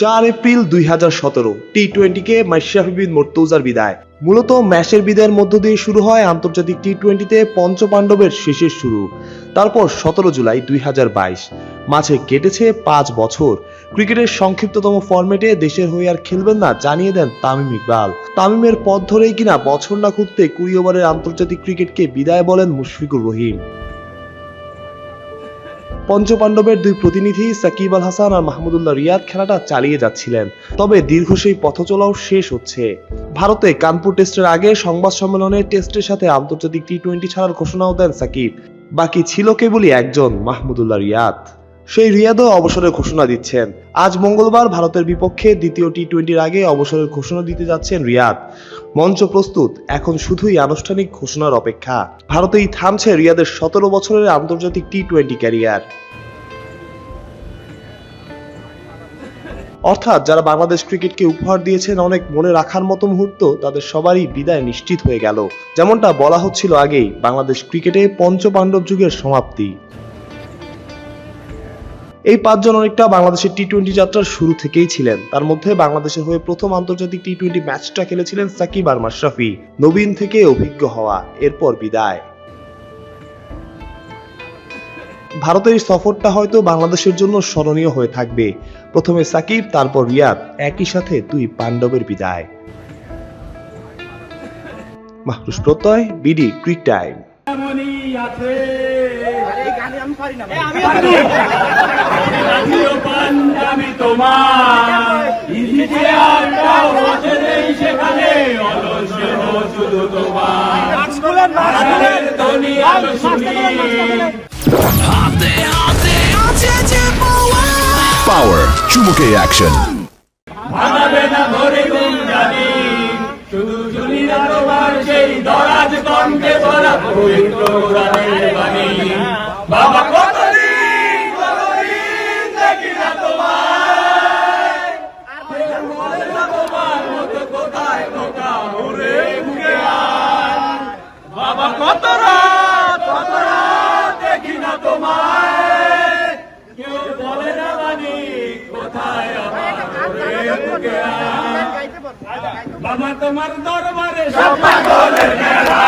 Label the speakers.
Speaker 1: চার এপ্রিল দুই হাজার সতেরো টি টোয়েন্টিকে মাশরাফি বিন মর্তুজার বিদায়। মূলত ম্যাচের বিদায়ের মধ্য দিয়ে শুরু হয় আন্তর্জাতিক টি টোয়েন্টিতে পঞ্চপাণ্ডবের শেষের শুরু। তারপর সতেরো জুলাই দুই হাজার বাইশ। মাঝে কেটেছে পাঁচ বছর। ক্রিকেটের সংক্ষিপ্ততম ফরম্যাটে দেশের হয়ে আর খেলবেন না জানিয়ে দেন তামিম ইকবাল। তামিমের পথ ধরেই কিনা বছর না খুঁজতে কুড়ি ওভারের আন্তর্জাতিক ক্রিকেটকে বিদায় বলেন মুশফিকুর রহিম। পঞ্চপাণ্ডবের দুই প্রতিনিধি সাকিব আল হাসান আর মাহমুদুল্লাহ রিয়াদ খেলাটা চালিয়ে যাচ্ছিলেন। তবে দীর্ঘ সেই পথ চলাও শেষ হচ্ছে। ভারতে কানপুর টেস্টের আগে সংবাদ সম্মেলনে টেস্টের সাথে আন্তর্জাতিক টি টোয়েন্টি ছাড়ার ঘোষণাও দেন সাকিব। বাকি ছিল কেবলই একজন, মাহমুদুল্লাহ রিয়াদ। সেই রিয়াদও অবসরের ঘোষণা দিচ্ছেন। আজ মঙ্গলবার ভারতের বিপক্ষে দ্বিতীয় টি টোয়েন্টির আগে অবসরের ঘোষণা দিতে যাচ্ছেন রিয়াদ। মঞ্চ প্রস্তুত, এখন শুধুই আনুষ্ঠানিক ঘোষণার অপেক্ষা। ভারতেই থামছে রিয়াদের সতেরো বছরের আন্তর্জাতিক টি টোয়েন্টি ক্যারিয়ার। অর্থাৎ যারা বাংলাদেশ ক্রিকেটকে উপহার দিয়েছেন অনেক মনে রাখার মতো মুহূর্ত, তাদের সবারই বিদায় নিশ্চিত হয়ে গেল। যেমনটা বলা হচ্ছিল আগেই, বাংলাদেশ ক্রিকেটে পঞ্চপাণ্ডব যুগের সমাপ্তি। এই পাঁচজন অনেকটা বাংলাদেশের টি টোয়েন্টি যাত্রার শুরু থেকেই ছিলেন। তার মধ্যে বাংলাদেশের হয়ে প্রথম আন্তর্জাতিক টি টোয়েন্টি ম্যাচটা খেলেছিলেন সাকিব আর মাশরাফি। নবীন থেকে অভিজ্ঞ হওয়া এরপর বিদায়। ভারতের এই সফরটা হয়তো বাংলাদেশের জন্য স্মরণীয় হয়ে থাকবে। প্রথমে সাকিব তারপর রিয়াদ একই সাথে দুই পাণ্ডবের বিদায়। মাহরুষ প্রত্যয় বিডি ক্রিক টাইম
Speaker 2: জাতীয় পাঞ্জাবি তোমার। ইতিহাসটাও আছে নেই সেখানে অলস শুধু তোমার।
Speaker 3: Power চুমুকে অ্যাকশন
Speaker 2: ভাঙাবে না ধরে গুণ জানি শুধু শুনি না তোমার সেই দরাজ কণ্ঠে পবিত্র বাণী। বাবা কতদিন কতদিন দেখি না তোমায় বলে না তোমার মতো কোথায় কোথা ঘুরে ঘুরে আয় বাবা কত রাত কত রাত দেখি না তোমায় কেউ বলে না মানি কোথায়। বাবা তোমার দরবারে সব পাগলের মেলা